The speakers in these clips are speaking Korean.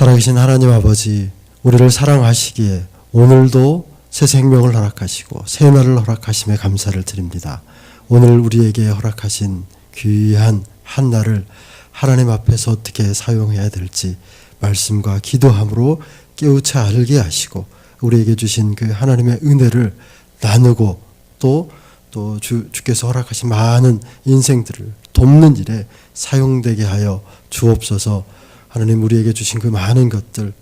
살아계신 하나님 아버지, 우리를 사랑하시기에 오늘도 새 생명을 허락하시고 새 날을 허락하심에 감사를 드립니다. 오늘 우리에게 허락하신 귀한 한 날을 하나님 앞에서 어떻게 사용해야 될지 말씀과 기도함으로 깨우쳐 알게 하시고 우리에게 주신 그 하나님의 은혜를 나누고 또 또 주께서 허락하신 많은 인생들을 돕는 일에 사용되게 하여 주옵소서. 하나님 우리에게 주신 그 많은 것들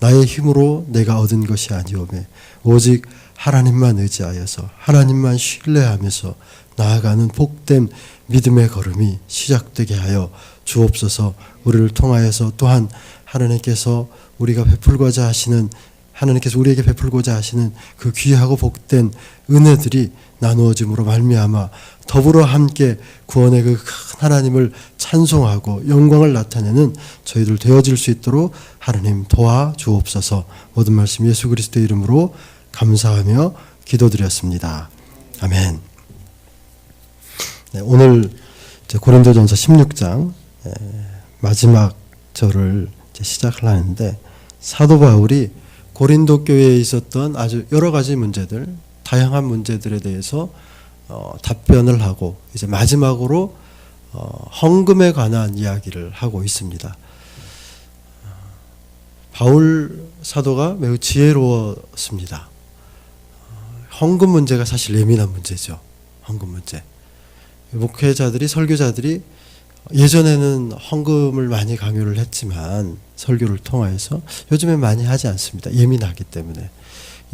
나의 힘으로 내가 얻은 것이 아니오매 오직 하나님만 의지하여서 하나님만 신뢰하면서 나아가는 복된 믿음의 걸음이 시작되게 하여 주옵소서. 우리를 통하여서 또한 하나님께서 우리가 베풀고자 하시는 하나님께서 우리에게 베풀고자 하시는 그 귀하고 복된 은혜들이 나누어짐으로 말미암아 더불어 함께 구원의 그 큰 하나님을 찬송하고 영광을 나타내는 저희들 되어질 수 있도록 하나님 도와 주옵소서. 모든 말씀 예수 그리스도의 이름으로 감사하며 기도드렸습니다. 아멘. 네, 오늘 고린도전서 16장 마지막 절을 시작을 하는데 사도 바울이 고린도 교회에 있었던 아주 여러 가지 문제들, 다양한 문제들에 대해서 어, 답변을 하고 이제 마지막으로 어, 헌금에 관한 이야기를 하고 있습니다. 바울 사도가 매우 지혜로웠습니다. 헌금 문제가 사실 예민한 문제죠. 헌금 문제. 목회자들이 설교자들이 예전에는 헌금을 많이 강요를 했지만 설교를 통하여서 요즘에 많이 하지 않습니다. 예민하기 때문에 이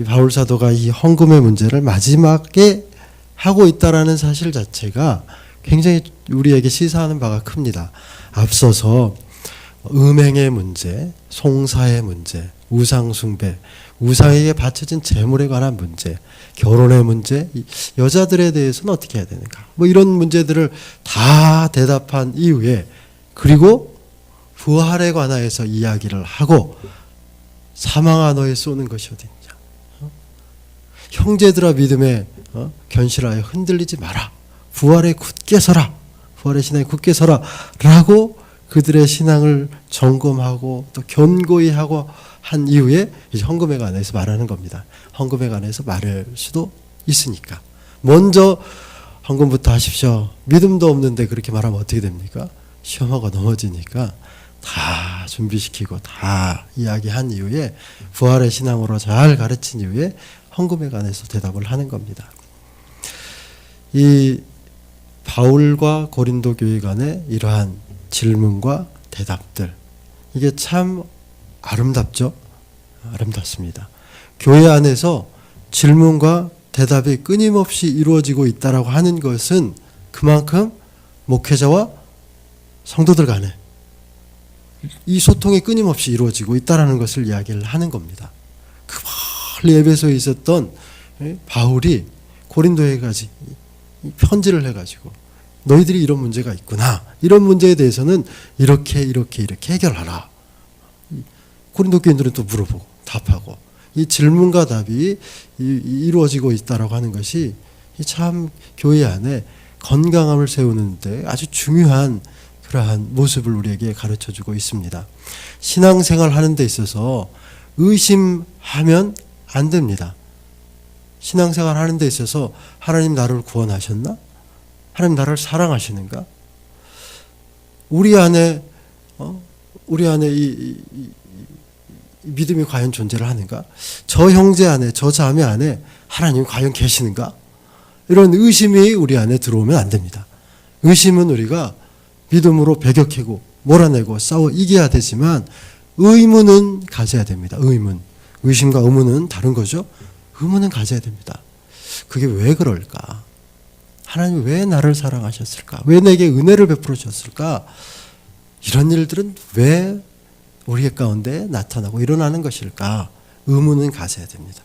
바울 사도가 이 헌금의 문제를 마지막에 하고 있다라는 사실 자체가 굉장히 우리에게 시사하는 바가 큽니다. 앞서서 음행의 문제, 송사의 문제, 우상숭배, 우상에게 바쳐진 재물에 관한 문제, 결혼의 문제, 여자들에 대해서는 어떻게 해야 되는가. 뭐 이런 문제들을 다 대답한 이후에 그리고 부활에 관하여서 이야기를 하고 사망한 너에 쏘는 것이 어디냐. 어? 형제들아 믿음에 어? 견실하여 흔들리지 마라. 부활에 굳게 서라. 부활의 신앙에 굳게 서라. 라고 그들의 신앙을 점검하고 또 견고히 하고 한 이후에 이제 헌금에 관해서 말하는 겁니다. 헌금에 관해서 말할 수도 있으니까. 먼저 헌금부터 하십시오. 믿음도 없는데 그렇게 말하면 어떻게 됩니까? 시험하고 넘어지니까 다 준비시키고 다 이야기한 이후에 부활의 신앙으로 잘 가르친 이후에 헌금에 관해서 대답을 하는 겁니다. 이 바울과 고린도 교회 간의 이러한 질문과 대답들 이게 참 아름답죠. 아름답습니다. 교회 안에서 질문과 대답이 끊임없이 이루어지고 있다라고 하는 것은 그만큼 목회자와 성도들 간에 이 소통이 끊임없이 이루어지고 있다라는 것을 이야기를 하는 겁니다. 그 멀리 에베소에 있었던 바울이 고린도에 가지 편지를 해가지고 너희들이 이런 문제가 있구나. 이런 문제에 대해서는 이렇게 이렇게 이렇게 해결하라. 고린도 교인들은 또 물어보고 답하고 이 질문과 답이 이루어지고 있다라고 하는 것이 참 교회 안에 건강함을 세우는데 아주 중요한 그러한 모습을 우리에게 가르쳐 주고 있습니다. 신앙생활 하는 데 있어서 의심하면 안 됩니다. 신앙생활 하는 데 있어서 하나님 나를 구원하셨나? 하나님 나를 사랑하시는가? 우리 안에 어? 우리 안에 이, 이, 이, 믿음이 과연 존재를 하는가? 저 형제 안에 저 자매 안에 하나님이 과연 계시는가? 이런 의심이 우리 안에 들어오면 안 됩니다. 의심은 우리가 믿음으로 배격하고 몰아내고 싸워 이겨야 되지만 의문은 가져야 됩니다. 의문. 의심과 의문은 다른 거죠. 의문은 가져야 됩니다. 그게 왜 그럴까? 하나님 왜 나를 사랑하셨을까? 왜 내게 은혜를 베풀어 주셨을까? 이런 일들은 왜 우리 가운데 나타나고 일어나는 것일까? 의문은 가져야 됩니다.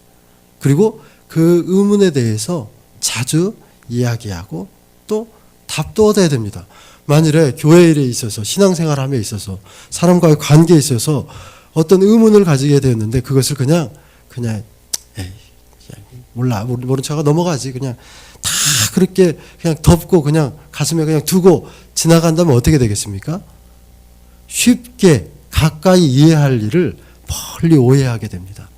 그리고 그 의문에 대해서 자주 이야기하고 또 답도 얻어야 됩니다. 만일에 교회 일에 있어서 신앙생활함에 있어서 사람과의 관계에 있어서 어떤 의문을 가지게 되었는데 그것을 그냥 그냥 에이, 몰라 모른 척하고 넘어가지 그냥 다 그렇게 그냥 덮고 그냥 가슴에 그냥 두고 지나간다면 어떻게 되겠습니까? 쉽게 가까이 이해할 일을 멀리 오해하게 됩니다.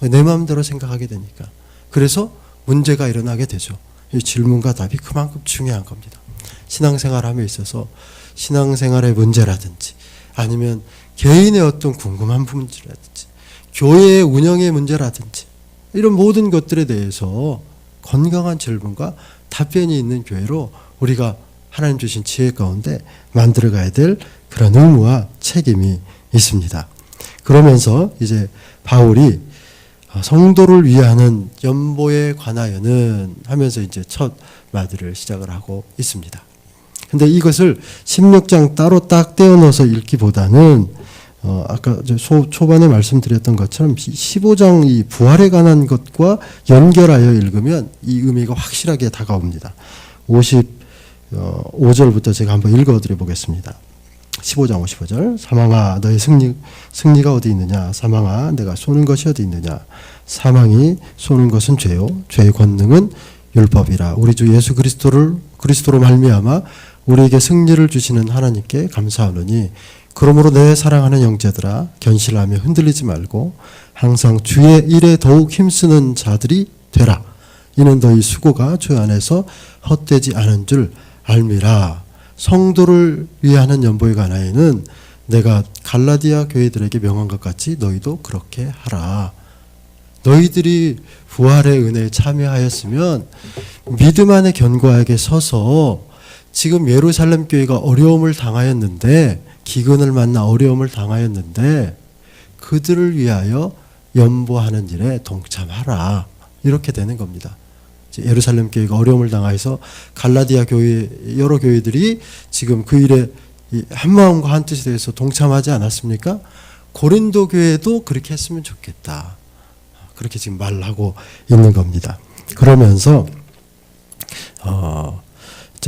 내 마음대로 생각하게 되니까. 그래서 문제가 일어나게 되죠. 이 질문과 답이 그만큼 중요한 겁니다. 신앙생활 함에 있어서 신앙생활의 문제라든지 아니면 개인의 어떤 궁금한 문제라든지 교회의 운영의 문제라든지 이런 모든 것들에 대해서 건강한 질문과 답변이 있는 교회로 우리가 하나님 주신 지혜 가운데 만들어 가야 될 그런 의무와 책임이 있습니다. 그러면서 이제 바울이 어, 성도를 위하는 연보에 관하여는 하면서 이제 첫 마디를 시작을 하고 있습니다. 근데 이것을 16장 따로 딱 떼어 넣어서 읽기보다는 어 아까 저 소, 초반에 말씀드렸던 것처럼 15장 이 부활에 관한 것과 연결하여 읽으면 이 의미가 확실하게 다가옵니다. 55절부터 제가 한번 읽어 드려 보겠습니다. 15장 55절. 사망아 너의 승리 승리가 어디 있느냐? 사망아 내가 쏘는 것이 어디 있느냐? 사망이 쏘는 것은 죄요. 죄의 권능은 율법이라. 우리 주 예수 그리스도를 그리스도로 말미암아 우리에게 승리를 주시는 하나님께 감사하노니 그러므로 내 사랑하는 형제들아 견실하며 흔들리지 말고 항상 주의 일에 더욱 힘쓰는 자들이 되라 이는 너희 수고가 주 안에서 헛되지 않은 줄 알미라 성도를 위하는 연보에 관하여는 내가 갈라디아 교회들에게 명한 것 같이 너희도 그렇게 하라. 너희들이 부활의 은혜에 참여하였으면 믿음 안에 견고하게 서서 지금 예루살렘 교회가 어려움을 당하였는데 기근을 만나 어려움을 당하였는데 그들을 위하여 연보하는 일에 동참하라. 이렇게 되는 겁니다. 예루살렘 교회가 어려움을 당하여서 갈라디아 교회 여러 교회들이 지금 그 일에 이 한마음과 한 뜻이 돼서 동참하지 않았습니까? 고린도 교회도 그렇게 했으면 좋겠다. 그렇게 지금 말을 하고 있는 겁니다. 그러면서 어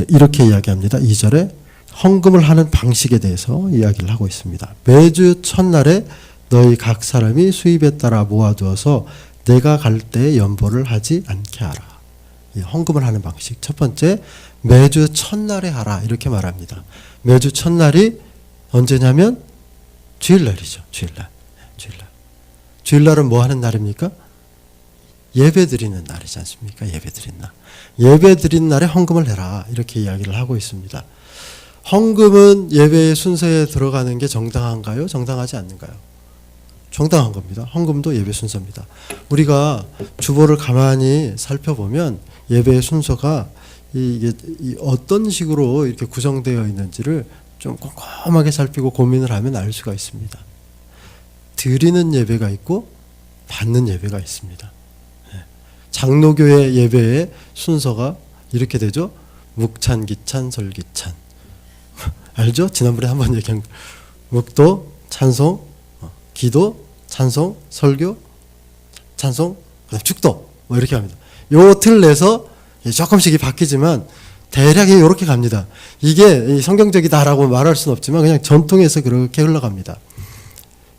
이렇게 이야기합니다. 2절에 헌금을 하는 방식에 대해서 이야기를 하고 있습니다. 매주 첫날에 너희 각 사람이 수입에 따라 모아두어서 내가 갈 때 연보를 하지 않게 하라. 이 헌금을 하는 방식. 첫 번째, 매주 첫날에 하라. 이렇게 말합니다. 매주 첫날이 언제냐면 주일날이죠. 주일날. 주일날. 주일날은 뭐 하는 날입니까? 예배 드리는 날이지 않습니까? 예배 드린 날. 예배 드린 날에 헌금을 해라. 이렇게 이야기를 하고 있습니다. 헌금은 예배의 순서에 들어가는 게 정당한가요? 정당하지 않는가요? 정당한 겁니다. 헌금도 예배 순서입니다. 우리가 주보를 가만히 살펴보면 예배의 순서가 이게 이 어떤 식으로 이렇게 구성되어 있는지를 좀 꼼꼼하게 살피고 고민을 하면 알 수가 있습니다. 드리는 예배가 있고 받는 예배가 있습니다. 예. 장로교회 예배의 순서가 이렇게 되죠. 묵찬, 기찬, 설기찬. 알죠? 지난번에 한번 얘기한 거. 묵도, 찬송, 어, 기도, 찬송, 설교, 찬송, 그다음 축도 뭐 이렇게 합니다. 요 틀 내서 조금씩 바뀌지만 대략 이렇게 갑니다. 이게 성경적이다라고 말할 수는 없지만 그냥 전통에서 그렇게 흘러갑니다.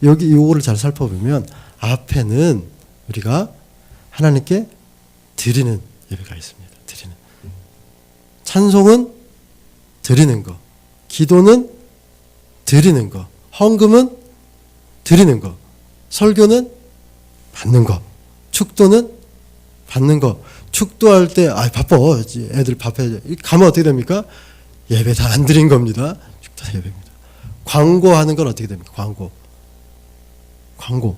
여기 요거를 잘 살펴보면 앞에는 우리가 하나님께 드리는 예배가 있습니다. 드리는 찬송은 드리는 거, 기도는 드리는 거, 헌금은 드리는 거, 설교는 받는 거, 축도는 받는 거. 축도할 때, 아, 바빠. 애들 밥해. 가면 어떻게 됩니까? 예배 다 안 드린 겁니다. 축도 예배입니다. 광고하는 건 어떻게 됩니까? 광고. 광고.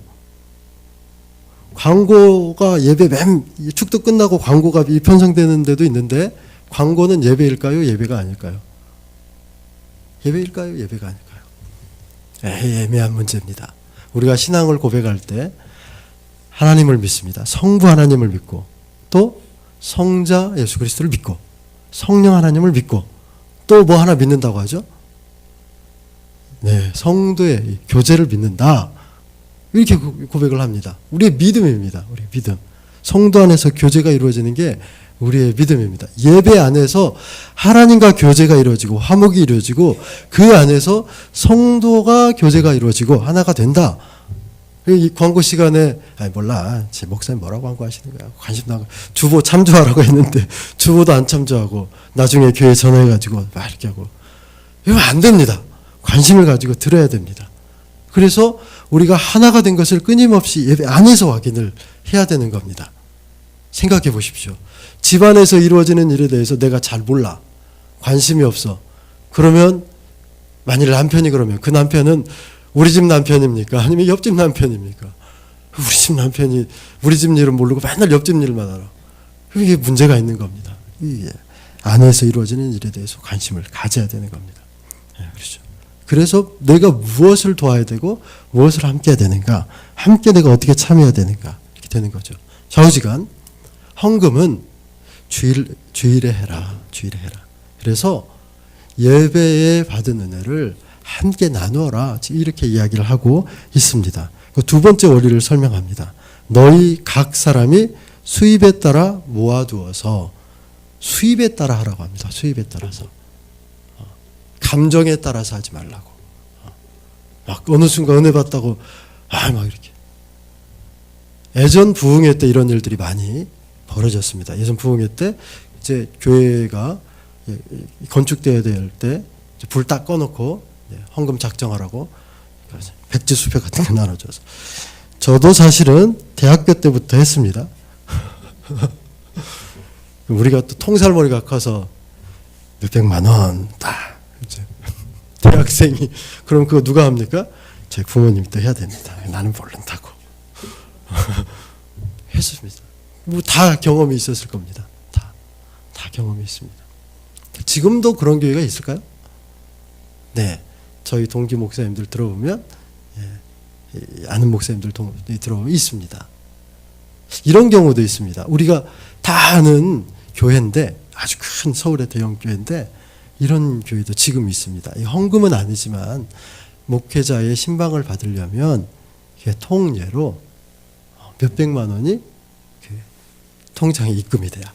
광고가 예배 맨, 축도 끝나고 광고가 편성되는 데도 있는데, 광고는 예배일까요? 예배가 아닐까요? 예배일까요? 예배가 아닐까요? 에이, 애매한 문제입니다. 우리가 신앙을 고백할 때 하나님을 믿습니다. 성부 하나님을 믿고 또 성자 예수 그리스도를 믿고 성령 하나님을 믿고 또 뭐 하나 믿는다고 하죠? 네, 성도의 교제를 믿는다. 이렇게 고백을 합니다. 우리의 믿음입니다. 우리 믿음. 성도 안에서 교제가 이루어지는 게 우리의 믿음입니다. 예배 안에서 하나님과 교제가 이루어지고 화목이 이루어지고 그 안에서 성도가 교제가 이루어지고 하나가 된다. 이 광고 시간에 아니 몰라 제 목사님 뭐라고 광고하시는 거야 관심 나 주보 참조하라고 했는데 주보도 안 참조하고 나중에 교회 전화해가지고 막 이렇게 하고 이거 안 됩니다 관심을 가지고 들어야 됩니다 그래서 우리가 하나가 된 것을 끊임없이 예배 안에서 확인을 해야 되는 겁니다. 생각해 보십시오. 집안에서 이루어지는 일에 대해서 내가 잘 몰라. 관심이 없어. 그러면 만일 남편이 그러면 그 남편은 우리 집 남편입니까? 아니면 옆집 남편입니까? 우리 집 남편이 우리 집 일은 모르고 맨날 옆집 일만 알아. 이게 문제가 있는 겁니다. 이게 안에서 이루어지는 일에 대해서 관심을 가져야 되는 겁니다. 예, 그렇죠. 그래서 내가 무엇을 도와야 되고 무엇을 함께 해야 되는가, 함께 내가 어떻게 참여해야 되는가 이렇게 되는 거죠. 좌우지간 헌금은 주일 주일에 해라, 주일에 해라. 그래서 예배에 받은 은혜를 함께 나누어라 이렇게 이야기를 하고 있습니다. 그두 번째 원리를 설명합니다. 너희 각 사람이 수입에 따라 모아두어서 수입에 따라 하라고 합니다. 수입에 따라서 어, 감정에 따라서 하지 말라고. 어, 막 어느 순간 은혜 받다고 아 막 이렇게 예전 부흥회 때 이런 일들이 많이 벌어졌습니다. 예전 부흥회 때 이제 교회가 예, 건축되어야 될 때 불 딱 꺼놓고 예, 헌금 작정하라고 백지 수표 같은 거 나눠줘서 저도 사실은 대학교 때부터 했습니다. 우리가 또 통살머리가 커서 몇백만 원딱 이제 대학생이 그럼 그거 누가 합니까? 제 부모님이 또 해야 됩니다. 나는 모른다고 했습니다. 뭐 다 경험이 있었을 겁니다. 다, 다 경험이 있습니다. 지금도 그런 교회가 있을까요? 네, 저희 동기 목사님들 들어보면 예, 이 아는 목사님들 동, 들어보면 있습니다. 이런 경우도 있습니다. 우리가 다 아는 교회인데 아주 큰 서울의 대형 교회인데 이런 교회도 지금 있습니다. 이 헌금은 아니지만 목회자의 신방을 받으려면 통례로 몇 백만 원이 그 통장에 입금이 돼야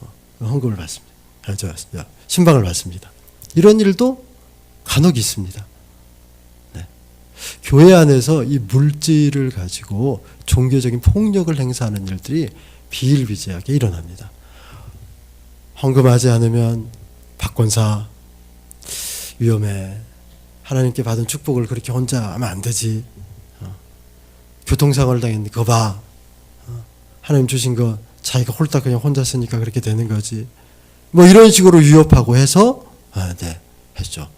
어, 헌금을 받습니다. 아, 저, 저, 신방을 받습니다. 이런 일도 간혹 있습니다. 네. 교회 안에서 이 물질을 가지고 종교적인 폭력을 행사하는 일들이 비일비재하게 일어납니다. 헌금하지 않으면 박권사 위험해. 하나님께 받은 축복을 그렇게 혼자 하면 안 되지. 어. 교통사고를 당했는데 그거 봐. 어. 하나님 주신 거 자기가 홀딱 그냥 혼자 쓰니까 그렇게 되는 거지. 뭐 이런 식으로 위협하고 해서 아, 네, 했죠.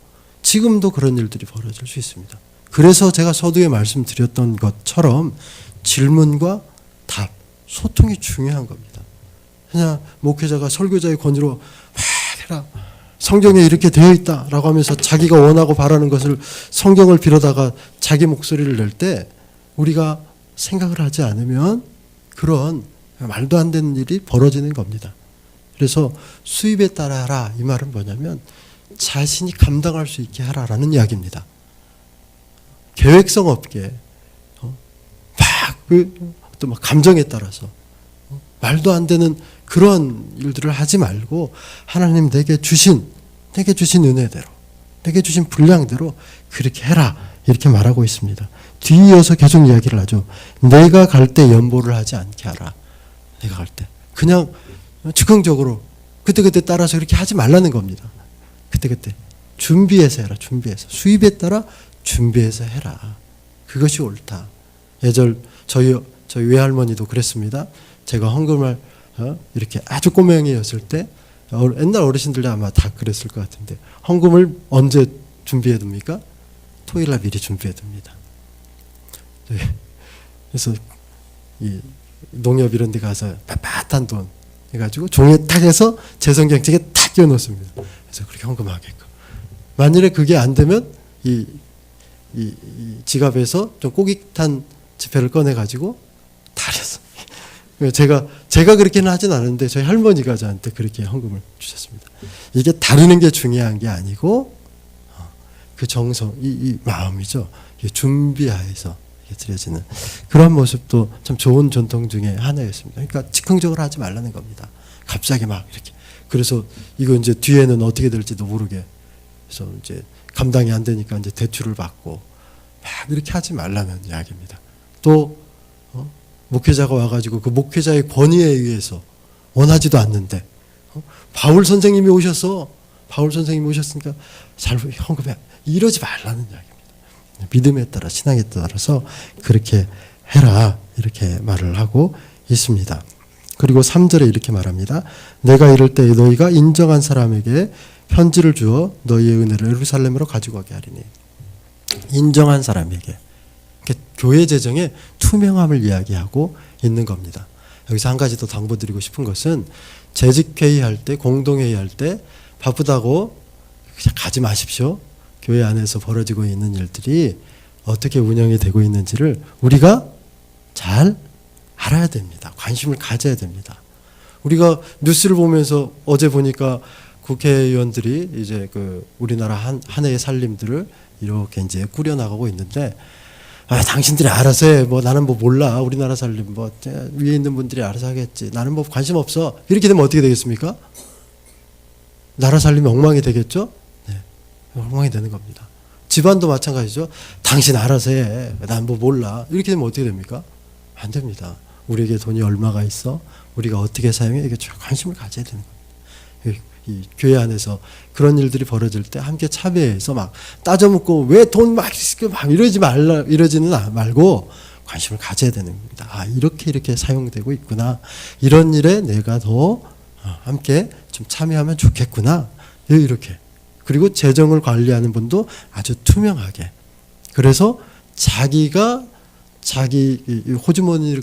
지금도 그런 일들이 벌어질 수 있습니다. 그래서 제가 서두에 말씀드렸던 것처럼 질문과 답, 소통이 중요한 겁니다. 그냥 목회자가 설교자의 권위로 막 해라. 성경에 이렇게 되어 있다라고 하면서 자기가 원하고 바라는 것을 성경을 빌어다가 자기 목소리를 낼 때 우리가 생각을 하지 않으면 그런 말도 안 되는 일이 벌어지는 겁니다. 그래서 수입에 따라 하라 이 말은 뭐냐면 자신이 감당할 수 있게 하라라는 이야기입니다. 계획성 없게 어, 막그또막 감정에 따라서 어, 말도 안 되는 그런 일들을 하지 말고 하나님 내게 주신 내게 주신 은혜대로 내게 주신 분량대로 그렇게 해라 이렇게 말하고 있습니다. 뒤이어서 계속 이야기를 하죠. 내가 갈 때 연보를 하지 않게 하라. 내가 갈 때 그냥 즉흥적으로 그때그때 따라서 그렇게 하지 말라는 겁니다. 그때그때 준비해서 해라. 준비해서 수입에 따라 준비해서 해라. 그것이 옳다. 예절 저희 저희 외할머니도 그랬습니다. 제가 헌금을 어? 이렇게 아주 꼬맹이였을 때 어, 옛날 어르신들도 아마 다 그랬을 것 같은데 헌금을 언제 준비해 둡니까? 토요일 날 미리 준비해 둡니다. 네. 그래서 이 농협 이런 데 가서 빳빳한 돈 해가지고 종이에 탁 해서 제 성경책에 탁 끼워놓습니다. 그래서 그렇게 헌금하게끔. 만일에 그게 안 되면 이, 이, 이 지갑에서 좀 꼬깃한 지폐를 꺼내가지고 다렸어. 제가 제가 그렇게는 하진 않은데 저희 할머니가 저한테 그렇게 헌금을 주셨습니다. 이게 다루는 게 중요한 게 아니고 어, 그 정성, 이, 이 마음이죠. 준비하에서 드려지는 그런 모습도 참 좋은 전통 중에 하나였습니다. 그러니까 즉흥적으로 하지 말라는 겁니다. 갑자기 막 이렇게 그래서 이거 이제 뒤에는 어떻게 될지도 모르게 그래서 이제 감당이 안 되니까 이제 대출을 받고 막 이렇게 하지 말라는 이야기입니다. 또 어? 목회자가 와가지고 그 목회자의 권위에 의해서 원하지도 않는데 어? 바울 선생님이 오셔서 바울 선생님이 오셨으니까 잘 헌금해 이러지 말라는 이야기입니다. 믿음에 따라 신앙에 따라서 그렇게 해라 이렇게 말을 하고 있습니다. 그리고 3절에 이렇게 말합니다. 내가 이럴 때 너희가 인정한 사람에게 편지를 주어 너희의 은혜를 예루살렘으로 가지고 가게 하리니 인정한 사람에게 교회 재정의 투명함을 이야기하고 있는 겁니다. 여기서 한 가지 더 당부드리고 싶은 것은 재직회의 할 때, 공동회의 할 때 바쁘다고 가지 마십시오. 교회 안에서 벌어지고 있는 일들이 어떻게 운영이 되고 있는지를 우리가 잘 알아야 됩니다. 관심을 가져야 됩니다. 우리가 뉴스를 보면서 어제 보니까 국회의원들이 이제 그 우리나라 한, 한 해의 살림들을 이렇게 이제 꾸려나가고 있는데 아, 당신들이 알아서 해. 뭐 나는 뭐 몰라. 우리나라 살림 뭐 위에 있는 분들이 알아서 하겠지. 나는 뭐 관심 없어. 이렇게 되면 어떻게 되겠습니까? 나라 살림이 엉망이 되겠죠? 네. 엉망이 되는 겁니다. 집안도 마찬가지죠. 당신 알아서 해. 난 뭐 몰라. 이렇게 되면 어떻게 됩니까? 안 됩니다. 우리에게 돈이 얼마가 있어? 우리가 어떻게 사용해? 이게 관심을 가져야 되는 겁니다. 이, 이 교회 안에서 그런 일들이 벌어질 때 함께 참여해서 막 따져묻고 왜 돈막 막 이러지 말라 이러지는 아- 말고 관심을 가져야 되는 겁니다. 아 이렇게 이렇게 사용되고 있구나. 이런 일에 내가 더 어, 함께 좀 참여하면 좋겠구나. 이렇게 그리고 재정을 관리하는 분도 아주 투명하게 그래서 자기가 자기 호주머니를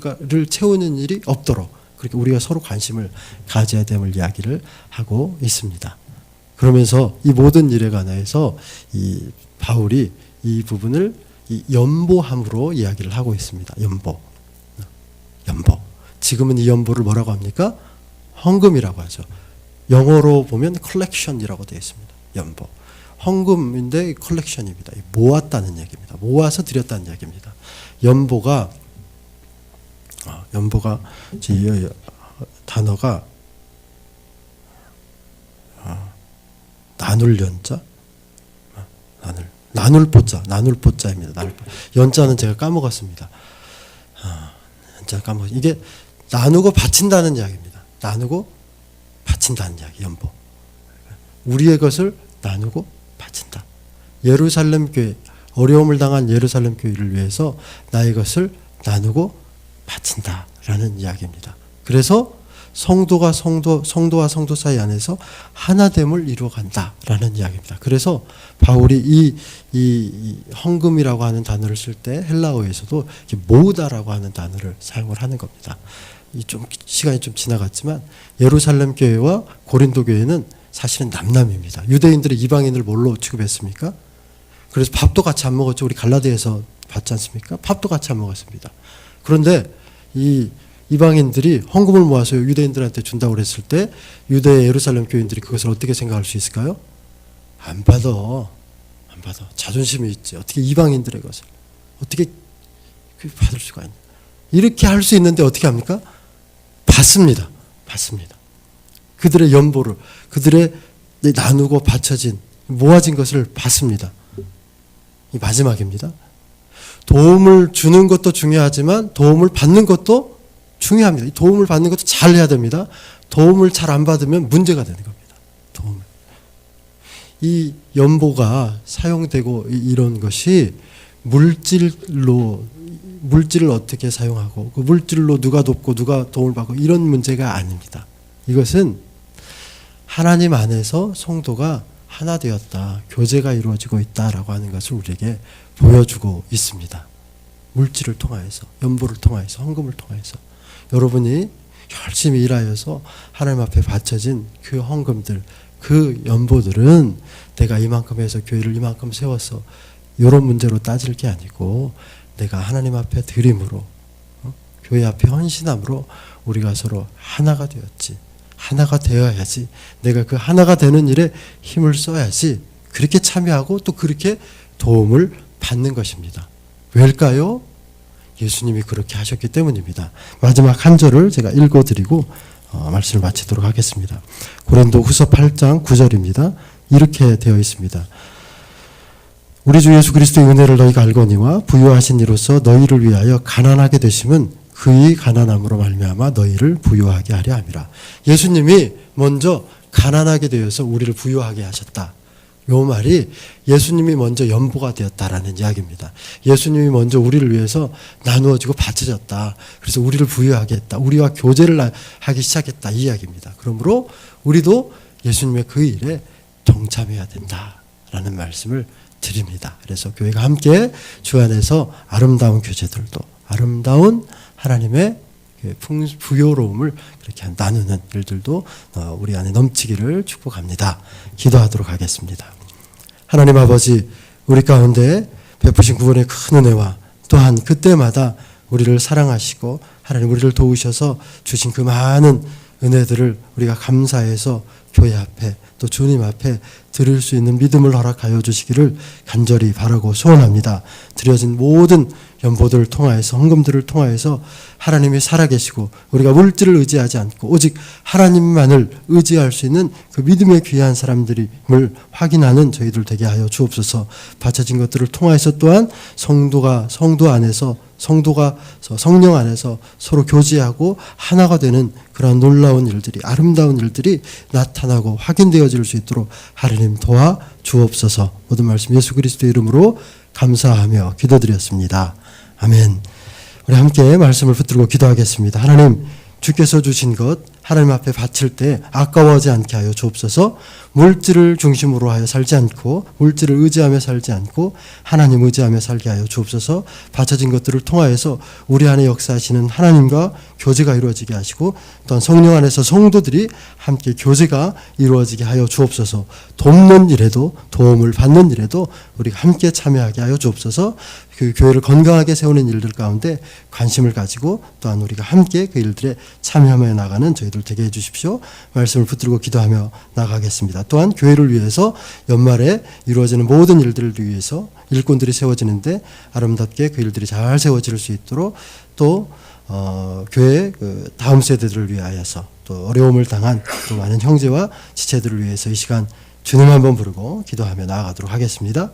채우는 일이 없도록 그렇게 우리가 서로 관심을 가져야 됨을 이야기를 하고 있습니다. 그러면서 이 모든 일에 관해서 이 바울이 이 부분을 이 연보함으로 이야기를 하고 있습니다. 연보. 연보. 지금은 이 연보를 뭐라고 합니까? 헌금이라고 하죠. 영어로 보면 컬렉션이라고 되어 있습니다. 연보. 헌금인데 컬렉션입니다. 모았다는 얘기입니다. 모아서 드렸다는 얘기입니다. 연보가 아, 연보가 이- 이- 단어가 아, 나눌 연자 아, 나눌 나눌 보자 나눌 보자입니다. 나눌 보. 연자는 제가 까먹었습니다. 아, 연자 까먹 이게 나누고 바친다는 이야기입니다. 나누고 바친다는 이야기 연보. 우리의 것을 나누고 바친다. 예루살렘 교회 어려움을 당한 예루살렘 교회를 위해서 나의 것을 나누고 바친다라는 이야기입니다. 그래서 성도가 성도 성도와 성도 사이 안에서 하나됨을 이루어간다라는 이야기입니다. 그래서 바울이 이, 이, 이 헌금이라고 하는 단어를 쓸 때 헬라어에서도 모으다라고 하는 단어를 사용을 하는 겁니다. 이 좀 시간이 좀 지나갔지만 예루살렘 교회와 고린도 교회는 사실은 남남입니다. 유대인들이 이방인을 뭘로 취급했습니까? 그래서 밥도 같이 안 먹었죠. 우리 갈라디아에서 봤지 않습니까? 밥도 같이 안 먹었습니다. 그런데 이 이방인들이 헌금을 모아서 유대인들한테 준다고 그랬을 때 유대 예루살렘 교인들이 그것을 어떻게 생각할 수 있을까요? 안 받아. 안 받아. 자존심이 있지. 어떻게 이방인들의 것을 어떻게 그 받을 수가 있냐. 이렇게 할 수 있는데 어떻게 합니까? 받습니다. 받습니다. 그들의 연보를 그들의 나누고 바쳐진 모아진 것을 받습니다. 이 마지막입니다. 도움을 주는 것도 중요하지만 도움을 받는 것도 중요합니다. 이 도움을 받는 것도 잘 해야 됩니다. 도움을 잘 안 받으면 문제가 되는 겁니다. 도움을. 이 연보가 사용되고 이- 이런 것이 물질로 물질을 어떻게 사용하고 그 물질로 누가 돕고 누가 도움을 받고 이런 문제가 아닙니다. 이것은 하나님 안에서 성도가 하나 되었다. 교제가 이루어지고 있다라고 하는 것을 우리에게 보여주고 있습니다. 물질을 통하여서, 연보를 통하여서, 헌금을 통하여서 여러분이 열심히 일하여서 하나님 앞에 바쳐진 그 헌금들, 그 연보들은 내가 이만큼 해서 교회를 이만큼 세워서 이런 문제로 따질 게 아니고 내가 하나님 앞에 드림으로 어? 교회 앞에 헌신함으로 우리가 서로 하나가 되었지. 하나가 되어야지. 내가 그 하나가 되는 일에 힘을 써야지. 그렇게 참여하고 또 그렇게 도움을 받는 것입니다. 왜일까요? 예수님이 그렇게 하셨기 때문입니다. 마지막 한 절을 제가 읽어드리고 어, 말씀을 마치도록 하겠습니다. 고린도 후서 8장 9절입니다. 이렇게 되어 있습니다. 우리 주 예수 그리스도의 은혜를 너희가 알거니와 부유하신 이로써 너희를 위하여 가난하게 되심은 그의 가난함으로 말미암아 너희를 부유하게 하려 함이라. 예수님이 먼저 가난하게 되어서 우리를 부유하게 하셨다. 요 말이 예수님이 먼저 연보가 되었다라는 이야기입니다. 예수님이 먼저 우리를 위해서 나누어지고 바쳐졌다. 그래서 우리를 부유하게 했다. 우리와 교제를 하- 하기 시작했다. 이 이야기입니다. 그러므로 우리도 예수님의 그 일에 동참해야 된다라는 말씀을 드립니다. 그래서 교회가 함께 주 안에서 아름다운 교제들도 아름다운 하나님의 그 풍- 부요로움을 그렇게 나누는 일들도 어, 우리 안에 넘치기를 축복합니다. 기도하도록 하겠습니다. 하나님 아버지 우리 가운데 베푸신 구원의 큰 은혜와 또한 그때마다 우리를 사랑하시고 하나님 우리를 도우셔서 주신 그 많은 은혜들을 우리가 감사해서 교회 앞에 또 주님 앞에 드릴 수 있는 믿음을 허락하여 주시기를 간절히 바라고 소원합니다. 드려진 모든 연보들을 통하여서 헌금들을 통하여서 하나님이 살아계시고 우리가 물질을 의지하지 않고 오직 하나님만을 의지할 수 있는 그 믿음의 귀한 사람들임을 확인하는 저희들 되게 하여 주옵소서. 바쳐진 것들을 통하여서 또한 성도가 성도 안에서 성도가 성령 안에서 서로 교제하고 하나가 되는 그러한 놀라운 일들이 아름다운 일들이 나타 나고 확인되어질 수 있도록 하나님 도와 주옵소서. 모든 말씀 예수 그리스도의 이름으로 감사하며 기도드렸습니다. 아멘. 우리 함께 말씀을 붙들고 기도하겠습니다. 하나님, 주께서 주신 것 하나님 앞에 바칠 때 아까워하지 않게 하여 주옵소서. 물질을 중심으로 하여 살지 않고 물질을 의지하며 살지 않고 하나님 의지하며 살게 하여 주옵소서. 바쳐진 것들을 통하여서 우리 안에 역사하시는 하나님과 교제가 이루어지게 하시고 또한 성령 안에서 성도들이 함께 교제가 이루어지게 하여 주옵소서. 돕는 일에도 도움을 받는 일에도 우리가 함께 참여하게 하여 주옵소서. 그 교회를 건강하게 세우는 일들 가운데 관심을 가지고 또한 우리가 함께 그 일들에 참여하며 나가는 저희 들 되게 해 주십시오. 말씀을 붙들고 기도하며 나가겠습니다. 또한 교회를 위해서 연말에 이루어지는 모든 일들을 위해서 일꾼들이 세워지는데 아름답게 그 일들이 잘 세워질 수 있도록 또 어, 교회 그 다음 세대들을 위하여서 또 어려움을 당한 또 많은 형제와 지체들을 위해서 이 시간 주님 한번 부르고 기도하며 나아가도록 하겠습니다.